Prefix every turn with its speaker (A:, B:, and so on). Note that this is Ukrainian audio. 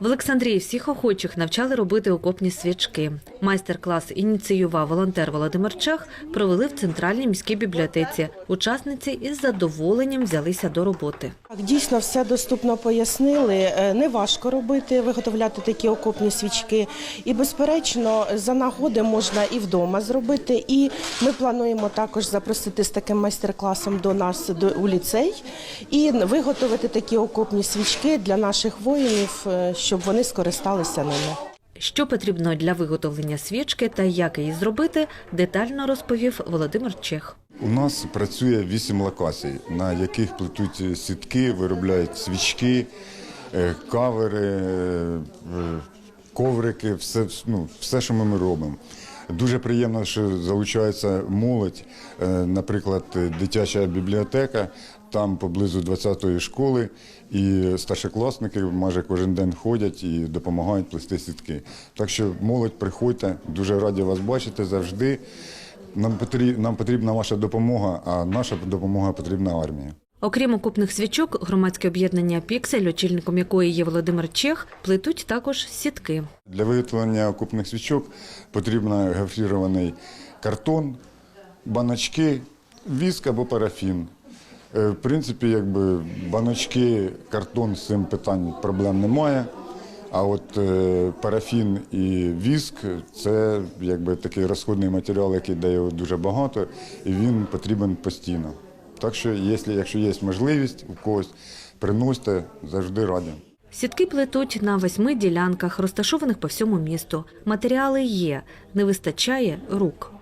A: В Олександрії всіх охочих навчали робити окопні свічки. Майстер-клас ініціював волонтер Володимир Чех, провели в центральній міській бібліотеці. Учасниці із задоволенням взялися до роботи.
B: Дійсно, все доступно пояснили. Е, Не важко робити, виготовляти такі окопні свічки. І, безперечно, за нагоди можна і вдома зробити. І ми плануємо також запросити з таким майстер-класом до нас до, у ліцей і виготовити такі окопні свічки для наших воїнів, е, щоб вони скористалися ними.
A: Що потрібно для виготовлення свічки та як її зробити, детально розповів Володимир Чех.
C: У нас працює вісім локацій, на яких плетуть сітки, виробляють свічки, е, кавери, е, коврики, все, ну, все, що ми робимо. Дуже приємно, що залучається молодь, Е, наприклад, дитяча бібліотека, там поблизу 20-ї школи, і старшокласники майже кожен день ходять і допомагають плести сітки. Так що молодь, приходьте, дуже раді вас бачити завжди. Нам потрібна, нам потрібна ваша допомога, а наша допомога потрібна армії.
A: Окрім окопних свічок, громадське об'єднання Піксель, очільником якої є Володимир Чех, плетуть також сітки.
C: Для виготовлення окупних свічок потрібен гофрірований картон, баночки, віск або парафін. Е, В принципі, якби баночки, картон з цим питань проблем немає. А от е, парафін і віск це якби такий розходний матеріал, який дає дуже багато, і він потрібен постійно. Так що, якщо, є можливість у когось, приносьте завжди раді.
A: Сітки плетуть на восьми ділянках, розташованих по всьому місту. Матеріали є, не вистачає рук.